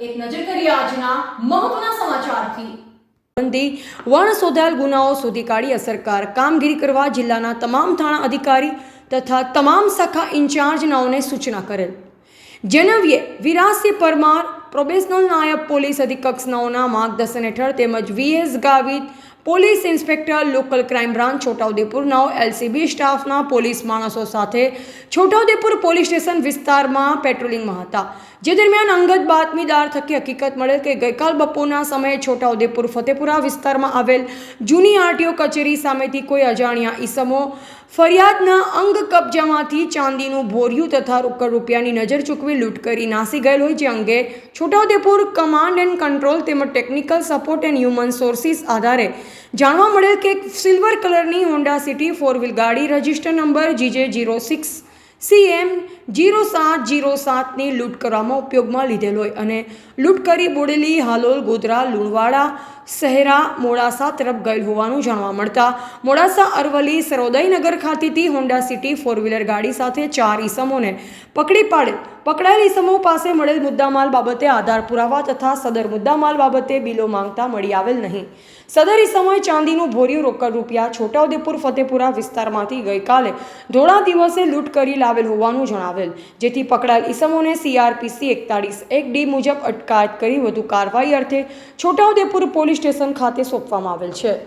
એક નજર કરીએ આજના મહત્વના સમાચારથી. કામગીરી કરવા જિલ્લાના તમામ થાણા અધિકારી તથા તમામ શાખા ઇન્ચાર્જનાઓને સૂચના કરેલ. જનવ્ય વિરાસી પરમાર પ્રોબેશનલ નાયબ પોલીસ અધિકક્ષનાઓના માર્ગદર્શન હેઠળ તેમજ VS Gavit police inspector local crime branch છોટાઉદેપુરના LCB સ્ટાફના પોલીસ માણસો સાથે છોટાઉદેપુર પોલીસ સ્ટેશન વિસ્તારમાં પેટ્રોલિંગમાં હતા. જે દરમિયાન અંગત બાતમીદાર થકી હકીકત મળેલ કે ગઈકાલ બપોરના સમયે છોટાઉદેપુર ફતેપુરા વિસ્તારમાં આવેલ જૂની આરટીઓ કચેરી સામેથી કોઈ અજાણ્યા ઈસમો ફરિયાદના અંગ કબજામાંથી ચાંદીનું ભોર્યું તથા રોકડ રૂપિયાની નજર ચૂકવી લૂંટ કરી નાસી ગયેલ હોય જે અંગે છોટાઉદેપુર કમાન્ડ એન્ડ કંટ્રોલ તેમજ technical support and human sources આધારે જાણવા મળેલ કે સિલ્વર કલરની હોન્ડા સિટી ફોર વ્હીલ ગાડી register number GJ zero six CM zero સાત જીરો સાતની લૂંટ કરવામાં ઉપયોગમાં લીધેલ હોય અને લૂંટ કરી બોડેલી, હાલોલ, ગોધરા, લુણવાડા શહેરા મોડાસા તરફ ગયેલ હોવાનું જાણવા મળતા મોડાસા, અરવલ્લી, સરોદયનગર ખાતેથી હોન્ડા સિટી ફોર વ્હીલર ગાડી સાથે ચાર ઈસમોને પકડી પાડેલ પકડાયેલ ઈસમો પાસે મળેલ મુદ્દામાલ બાબતે આધાર પુરાવા તથા સદર મુદ્દામાલ બાબતે બિલો માંગતા મળી આવેલ નહીં. સદર ઈસમોએ ચાંદીનું ભોર્યું રોકડ રૂપિયા છોટાઉદેપુર ફતેપુરા વિસ્તારમાંથી ગઈકાલે ધોળા દિવસે લૂંટ કરી લાવેલ હોવાનું જણાવેલ. જેથી પકડાયેલ ઈસમોને સીઆરપીસી એકતાળીસ એક ડી મુજબ અટકાયત કરી વધુ કાર્યવાહી અર્થે છોટાઉદેપુર પોલીસ સ્ટેશન ખાતે સોંપવામાં આવેલ છે.